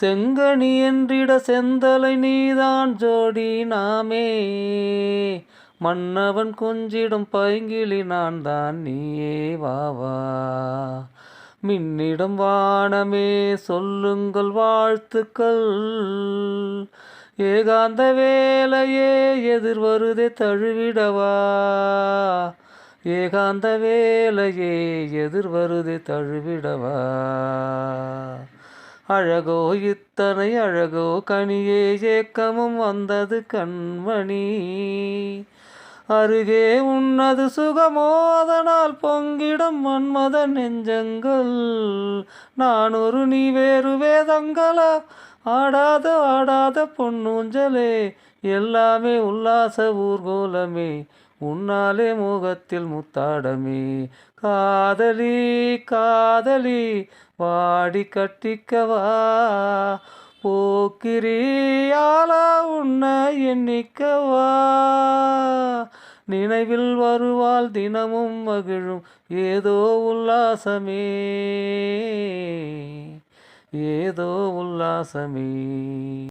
செங்கனி என்றிட செந்தலை நீதான் ஜோடி நாமே. மன்னவன் கொஞ்சிடும் பைங்கிளி நான் தான் நீயே வாவா மின்னிடம் வானமே சொல்லுங்கள் வாழ்த்துக்கள். ஏகாந்த வேலையே எதிர் வருதே தழுவிடவா. ஏகாந்த வேலையே எதிர் வருதே தழுவிடவா. அழகோ இத்தனை அழகோ கனியே ஏக்கமும் வந்தது கண்மணி. அருகே உன்னது சுகமோ அதனால் பொங்கிடும் மன்மத நெஞ்சங்கள். நான் ஒரு நீ வேறு வேதங்களா ஆடாத ஆடாத பொன்னூஞ்சலே எல்லாமே உல்லாச ஊர்கோலமே உன்னாலே முகத்தில் முத்தாடமே. காதலி காதலி வாடி கட்டிக்கவா. போக்கிரியாலா உன்னை எண்ணிக்கவா. நினைவில் வருவாள் தினமும் மகிழும் ஏதோ உல்லாசமே. ஏதோ உல்லாசமே.